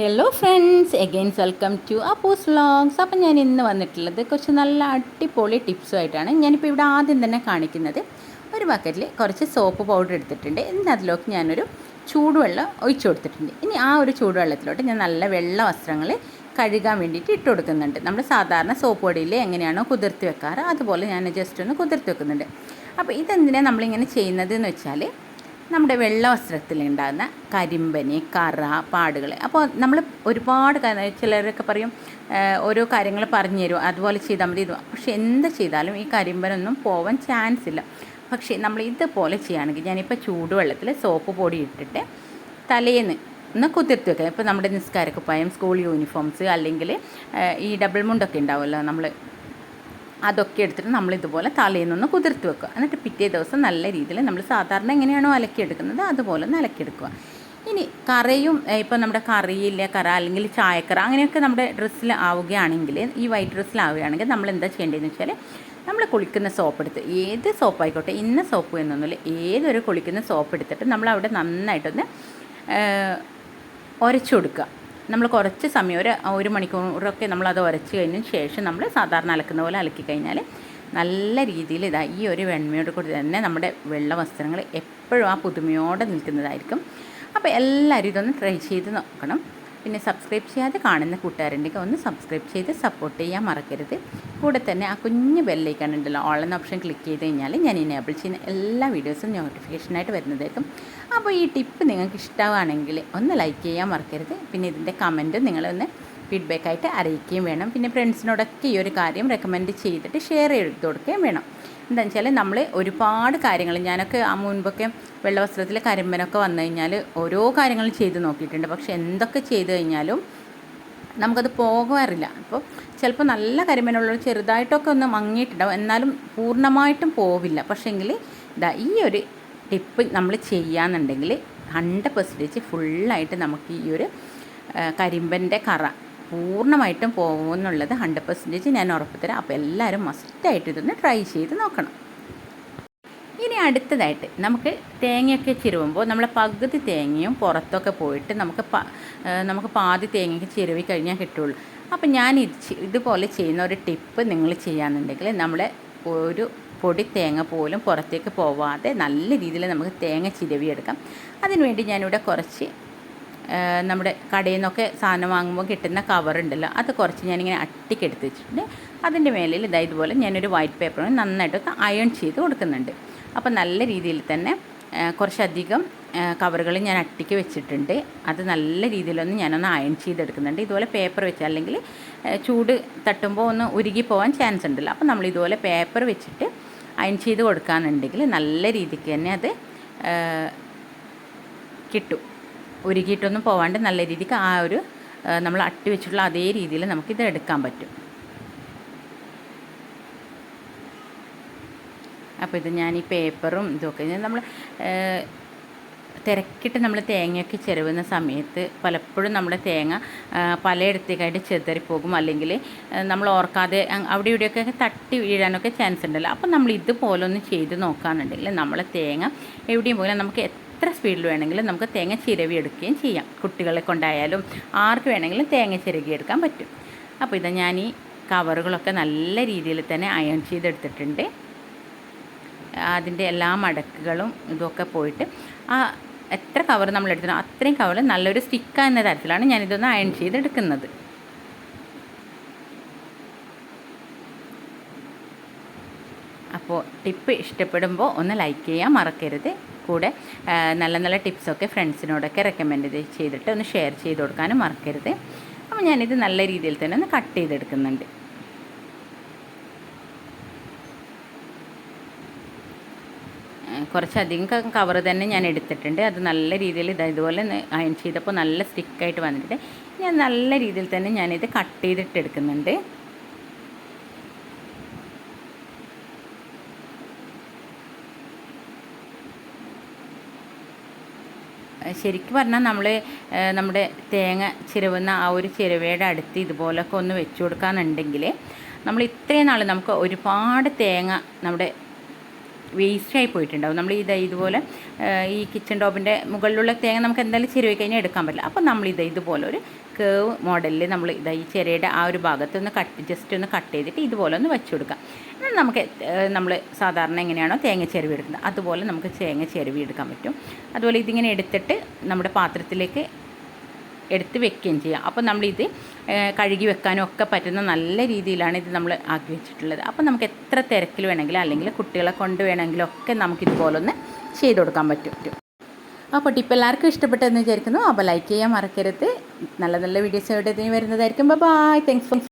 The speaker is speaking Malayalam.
Hello friends agains welcome to Appu's vlogs അപ്പം ഞാൻ ഇന്ന് വന്നിട്ടുള്ളത് കുറച്ച് നല്ല അടിപൊളി ടിപ്സുമായിട്ടാണ് ഞാനിപ്പോൾ ഇവിടെ ആദ്യം തന്നെ കാണിക്കുന്നത് ഒരു ബക്കറ്റിൽ കുറച്ച് സോപ്പ് പൗഡർ എടുത്തിട്ടുണ്ട്. ഇന്ന് അതിലേക്ക് ഞാനൊരു ചൂടുവെള്ളം ഒഴിച്ചു കൊടുത്തിട്ടുണ്ട്. ഇനി ആ ഒരു ചൂടുവെള്ളത്തിലോട്ട് ഞാൻ നല്ല വെള്ള വസ്ത്രങ്ങൾ കഴുകാൻ വേണ്ടിയിട്ട് ഇട്ട് കൊടുക്കുന്നുണ്ട്. നമ്മൾ സാധാരണ സോപ്പ് പൊടിയിൽ എങ്ങനെയാണോ കുതിർത്തി വെക്കാറ് അതുപോലെ ഞാൻ ജസ്റ്റ് ഒന്ന് കുതിർത്തി വെക്കുന്നുണ്ട്. അപ്പോൾ ഇതെന്തിനാണ് നമ്മളിങ്ങനെ ചെയ്യുന്നത് എന്ന് വെച്ചാൽ നമ്മുടെ വെള്ള വസ്ത്രത്തിൽ ഉണ്ടാകുന്ന കരിമ്പനി കറ പാടുകൾ അപ്പോൾ നമ്മൾ ഒരുപാട് ചിലരൊക്കെ പറയും ഓരോ കാര്യങ്ങൾ പറഞ്ഞു തരും അതുപോലെ ചെയ്താൽ മതി ഇത് പക്ഷെ എന്ത് ചെയ്താലും ഈ കരിമ്പനൊന്നും പോവാൻ ചാൻസ് ഇല്ല. പക്ഷേ നമ്മൾ ഇതുപോലെ ചെയ്യുകയാണെങ്കിൽ ഞാനിപ്പോൾ ചൂടുവെള്ളത്തിൽ സോപ്പ് പൊടി ഇട്ടിട്ട് തലേന്ന് ഒന്ന് കുതിർത്ത് വെക്കുക ഇപ്പോൾ നമ്മുടെ നിസ്കാരക്കുപ്പായം സ്കൂൾ യൂണിഫോംസ് അല്ലെങ്കിൽ ഈ ഡബിൾ മുണ്ടൊക്കെ ഉണ്ടാവുമല്ലോ നമ്മൾ അതൊക്കെ എടുത്തിട്ട് നമ്മൾ ഇതുപോലെ തലയിൽ നിന്ന് കുതിർത്ത് വെക്കുക. എന്നിട്ട് പിറ്റേ ദിവസം നല്ല രീതിയിൽ നമ്മൾ സാധാരണ എങ്ങനെയാണോ അലക്കിയെടുക്കുന്നത് അതുപോലെ ഒന്ന് അലക്കിയെടുക്കുക. ഇനി കറയും ഇപ്പോൾ നമ്മുടെ കറിയില്ല കറ അല്ലെങ്കിൽ ചായക്കറ അങ്ങനെയൊക്കെ നമ്മുടെ ഡ്രസ്സിൽ ആവുകയാണെങ്കിൽ ഈ വൈറ്റ് ഡ്രസ്സിലാവുകയാണെങ്കിൽ നമ്മൾ എന്താ ചെയ്യേണ്ടതെന്ന് വെച്ചാൽ നമ്മൾ കുളിക്കുന്ന സോപ്പ് എടുത്ത് ഏത് സോപ്പ് ആയിക്കോട്ടെ ഇന്ന സോപ്പ് എന്നൊന്നുമില്ല ഏതൊരു കുളിക്കുന്ന സോപ്പ് എടുത്തിട്ട് നമ്മൾ അവിടെ നന്നായിട്ടൊന്ന് ഉരച്ചു കൊടുക്കുക. നമ്മൾ കുറച്ച് സമയം ഒരു ഒരു മണിക്കൂറൊക്കെ നമ്മൾ അത് ഉരച്ച് കഴിഞ്ഞതിന് ശേഷം നമ്മൾ സാധാരണ അലക്കുന്ന പോലെ അലക്കി കഴിഞ്ഞാൽ നല്ല രീതിയിൽ ഇതാ ഈ ഒരു വെണ്മയോട് കൂടി തന്നെ നമ്മുടെ വെള്ള വസ്ത്രങ്ങൾ എപ്പോഴും ആ പുതുമയോടെ നിൽക്കുന്നതായിരിക്കും. അപ്പോൾ എല്ലാവരും ഇതൊന്ന് ട്രൈ ചെയ്ത് നോക്കണം. പിന്നെ സബ്സ്ക്രൈബ് ചെയ്യാതെ കാണുന്ന കൂട്ടുകാരുണ്ടെങ്കിൽ ഒന്ന് സബ്സ്ക്രൈബ് ചെയ്ത് സപ്പോർട്ട് ചെയ്യാൻ മറക്കരുത്. കൂടെ തന്നെ ആ കുഞ്ഞ് ബെല്ലൈക്കൺ ഉണ്ടല്ലോ എന്ന ഓപ്ഷൻ ക്ലിക്ക് ചെയ്ത് കഴിഞ്ഞാൽ ഞാൻ ഇനേബിൾ ചെയ്യുന്ന എല്ലാ വീഡിയോസും നോട്ടിഫിക്കേഷനായിട്ട് വരുന്നതായിരിക്കും അപ്പോൾ ഈ ടിപ്പ് നിങ്ങൾക്ക് ഇഷ്ടമാണെങ്കിൽ ഒന്ന് ലൈക്ക് ചെയ്യാൻ മറക്കരുത്. പിന്നെ ഇതിന്റെ കമന്റും നിങ്ങളൊന്ന് ഫീഡ്ബാക്കായിട്ട് അറിയിക്കുകയും വേണം. പിന്നെ ഫ്രണ്ട്സിനോടൊക്കെ ഈ ഒരു കാര്യം റെക്കമെൻഡ് ചെയ്തിട്ട് ഷെയർ ചെയ്ത് കൊടുക്കുകയും വേണം. എന്താണെന്ന് വെച്ചാൽ നമ്മൾ ഒരുപാട് കാര്യങ്ങൾ ഞാനൊക്കെ ആ മുൻപൊക്കെ വെള്ളവസ്ത്രത്തിൽ കരിമ്പനൊക്കെ വന്നു കഴിഞ്ഞാൽ ഓരോ കാര്യങ്ങളും ചെയ്ത് നോക്കിയിട്ടുണ്ട്. പക്ഷെ എന്തൊക്കെ ചെയ്ത് കഴിഞ്ഞാലും നമുക്കത് പോകാറില്ല. അപ്പോൾ ചിലപ്പോൾ നല്ല കരിമ്പനുള്ള ചെറുതായിട്ടൊക്കെ ഒന്ന് മങ്ങിയിട്ടുണ്ടാവും. എന്നാലും പൂർണമായിട്ടും പോവില്ല. പക്ഷേങ്കിൽ ഇതാ ഈ ഒരു ടിപ്പ് നമ്മൾ ചെയ്യാന്നുണ്ടെങ്കിൽ ഹൺഡ്രഡ് പെർസെന്റേജ് ഫുള്ളായിട്ട് നമുക്ക് ഈ ഒരു കരിമ്പന്റെ കറ പൂർണമായിട്ടും പോകുമെന്നുള്ളത് ഹൺഡ്രഡ് പെർസെന്റേജ് ഞാൻ ഉറപ്പ് തരാം അപ്പോൾ എല്ലാവരും മസ്റ്റായിട്ട് ഇതൊന്ന് ട്രൈ ചെയ്ത് നോക്കണം. ഇനി അടുത്തതായിട്ട് നമുക്ക് തേങ്ങയൊക്കെ ചിരുവുമ്പോൾ നമ്മൾ പകുതി തേങ്ങയും പുറത്തൊക്കെ പോയിട്ട് നമുക്ക് നമുക്ക് പാതി തേങ്ങയ്ക്ക് ചിരുവി കഴിഞ്ഞാൽ കിട്ടുള്ളൂ. അപ്പം ഞാൻ ഇത് ഇതുപോലെ ചെയ്യുന്ന ഒരു ടിപ്പ് നിങ്ങൾ ചെയ്യാന്നുണ്ടെങ്കിൽ നമ്മളെ ഒരു പൊടി തേങ്ങ പോലും പുറത്തേക്ക് പോവാതെ നല്ല രീതിയിൽ നമുക്ക് തേങ്ങ ചിരവിയെടുക്കാം. അതിനുവേണ്ടി ഞാനിവിടെ കുറച്ച് നമ്മുടെ കടയിൽ നിന്നൊക്കെ സാധനം വാങ്ങുമ്പോൾ കിട്ടുന്ന കവറുണ്ടല്ലോ അത് കുറച്ച് ഞാനിങ്ങനെ അട്ടിക്കെടുത്ത് വെച്ചിട്ടുണ്ട്. അതിന്റെ മേലിൽ ഇതാ ഇതുപോലെ ഞാനൊരു വൈറ്റ് പേപ്പർ നന്നായിട്ടൊക്കെ അയൺ ചെയ്ത് കൊടുക്കുന്നുണ്ട്. അപ്പോൾ നല്ല രീതിയിൽ തന്നെ കുറച്ചധികം കവറുകൾ ഞാൻ അട്ടിക്ക് വെച്ചിട്ടുണ്ട്. അത് നല്ല രീതിയിലൊന്ന് ഞാനൊന്ന് അയൺ ചെയ്തെടുക്കുന്നുണ്ട്. ഇതുപോലെ പേപ്പർ വെച്ച് അല്ലെങ്കിൽ ചൂട് തട്ടുമ്പോൾ ഒന്ന് ഉരുകി പോകാൻ ചാൻസ് ഉണ്ടല്ലോ. അപ്പോൾ നമ്മൾ ഇതുപോലെ പേപ്പർ വെച്ചിട്ട് അയൺ ചെയ്ത് കൊടുക്കുകയാണെന്നുണ്ടെങ്കിൽ നല്ല രീതിക്ക് തന്നെ അത് കിട്ടും. ഉരുകിയിട്ടൊന്നും പോവാണ്ട് നല്ല രീതിക്ക് ആ ഒരു നമ്മൾ അട്ടി വെച്ചിട്ടുള്ള അതേ രീതിയിൽ നമുക്കിത് എടുക്കാൻ പറ്റും. അപ്പോൾ ഇത് ഞാൻ ഈ പേപ്പറും ഇതൊക്കെ നമ്മൾ തിരക്കിട്ട് നമ്മൾ തേങ്ങയൊക്കെ ചെരുവുന്ന സമയത്ത് പലപ്പോഴും നമ്മുടെ തേങ്ങ പലയിടത്തേക്കായിട്ട് ചെതറിപ്പോകും. അല്ലെങ്കിൽ നമ്മൾ ഓർക്കാതെ അവിടെ ഇവിടെയൊക്കെ തട്ടി വീഴാനൊക്കെ ചാൻസ് ഉണ്ടല്ലോ. അപ്പം നമ്മൾ ഇതുപോലെ ഒന്ന് ചെയ്ത് നോക്കുകയാണെന്നുണ്ടെങ്കിൽ നമ്മളെ തേങ്ങ എവിടെയും പോലും നമുക്ക് എത്ര സ്പീഡിൽ വേണമെങ്കിലും നമുക്ക് തേങ്ങ ചിരവി എടുക്കുകയും ചെയ്യാം. കുട്ടികളെ കൊണ്ടായാലും ആർക്ക് വേണമെങ്കിലും തേങ്ങ ചിരകി എടുക്കാൻ പറ്റും. അപ്പോൾ ഇതാ ഞാൻ ഈ കവറുകളൊക്കെ നല്ല രീതിയിൽ തന്നെ അയൺ ചെയ്തെടുത്തിട്ടുണ്ട് അതിന്റെ എല്ലാ മടക്കുകളും ഇതൊക്കെ പോയിട്ട് ആ എത്ര കവർ നമ്മൾ എടുത്തോ അത്രയും കവർ നല്ലൊരു സ്റ്റിക്ക എന്ന തരത്തിലാണ് ഞാനിതൊന്ന് അയൺ ചെയ്തെടുക്കുന്നത് അപ്പോൾ ടിപ്പ് ഇഷ്ടപ്പെടുമ്പോൾ ഒന്ന് ലൈക്ക് ചെയ്യാൻ മറക്കരുത്. കൂടെ നല്ല നല്ല ടിപ്സൊക്കെ ഫ്രണ്ട്സിനോടൊക്കെ റെക്കമെൻഡ് ചെയ്തിട്ട് ഒന്ന് ഷെയർ ചെയ്ത് കൊടുക്കാനും മറക്കരുത്. അപ്പോൾ ഞാനിത് നല്ല രീതിയിൽ തന്നെ ഒന്ന് കട്ട് ചെയ്തെടുക്കുന്നുണ്ട്. കുറച്ചധികം കവർ തന്നെ ഞാൻ എടുത്തിട്ടുണ്ട്. അത് നല്ല രീതിയിൽ ഇത് ഇതുപോലെ അയൺ ചെയ്തപ്പോൾ നല്ല സ്റ്റിക്കായിട്ട് വന്നിട്ടുണ്ട്. ഞാൻ നല്ല രീതിയിൽ തന്നെ ഞാനിത് കട്ട് ചെയ്തിട്ട് എടുക്കുന്നുണ്ട്. ശരിക്കും പറഞ്ഞാൽ നമ്മൾ നമ്മുടെ തേങ്ങ ചിരവുന്ന ആ ഒരു ചിരവയുടെ അടുത്ത് ഇതുപോലൊക്കെ ഒന്ന് വെച്ച് കൊടുക്കാന്നുണ്ടെങ്കിൽ നമ്മൾ ഇത്രയും നാൾ നമുക്ക് ഒരുപാട് തേങ്ങ നമ്മുടെ വേസ്റ്റായി പോയിട്ടുണ്ടാവും. നമ്മൾ ഇത് ഇതുപോലെ ഈ കിച്ചൺ ടോപ്പിന്റെ മുകളിലുള്ള തേങ്ങ നമുക്ക് എന്തായാലും ചെരുവി കഴിഞ്ഞാൽ എടുക്കാൻ പറ്റില്ല. അപ്പോൾ നമ്മൾ ഇത് ഇതുപോലെ ഒരു കേവ് മോഡലിൽ നമ്മൾ ഇതാ ഈ ആ ഒരു ഭാഗത്ത് ഒന്ന് കട്ട് ജസ്റ്റ് ഒന്ന് കട്ട് ചെയ്തിട്ട് ഇതുപോലെ ഒന്ന് വെച്ച് കൊടുക്കാം. എന്നാൽ നമുക്ക് നമ്മൾ സാധാരണ എങ്ങനെയാണോ തേങ്ങ ചെരുവി എടുക്കുന്നത്. അതുപോലെ നമുക്ക് തേങ്ങ ചെരുവി എടുക്കാൻ പറ്റും. അതുപോലെ ഇതിങ്ങനെ എടുത്തിട്ട് നമ്മുടെ പാത്രത്തിലേക്ക് എടുത്ത് വെക്കുകയും ചെയ്യാം. അപ്പോൾ നമ്മളിത് കഴുകി വെക്കാനും ഒക്കെ പറ്റുന്ന നല്ല രീതിയിലാണ് ഇത് നമ്മൾ ആക്കി വെച്ചിട്ടുള്ളത്. അപ്പോൾ നമുക്ക് എത്ര തിരക്കിൽ വേണമെങ്കിലും അല്ലെങ്കിൽ കുട്ടികളെ കൊണ്ട് വേണമെങ്കിലും ഒക്കെ നമുക്ക് ഇതുപോലൊന്ന് ചെയ്ത് കൊടുക്കാൻ പറ്റും. അപ്പോൾ ടിപ്പ് എല്ലാവർക്കും ഇഷ്ടപ്പെട്ടെന്ന് വിചാരിക്കുന്നു. അപ്പോൾ ലൈക്ക് ചെയ്യാൻ മറക്കരുത്. നല്ല നല്ല വീഡിയോസ് എവിടെ വരുന്നതായിരിക്കും. Bye thanks for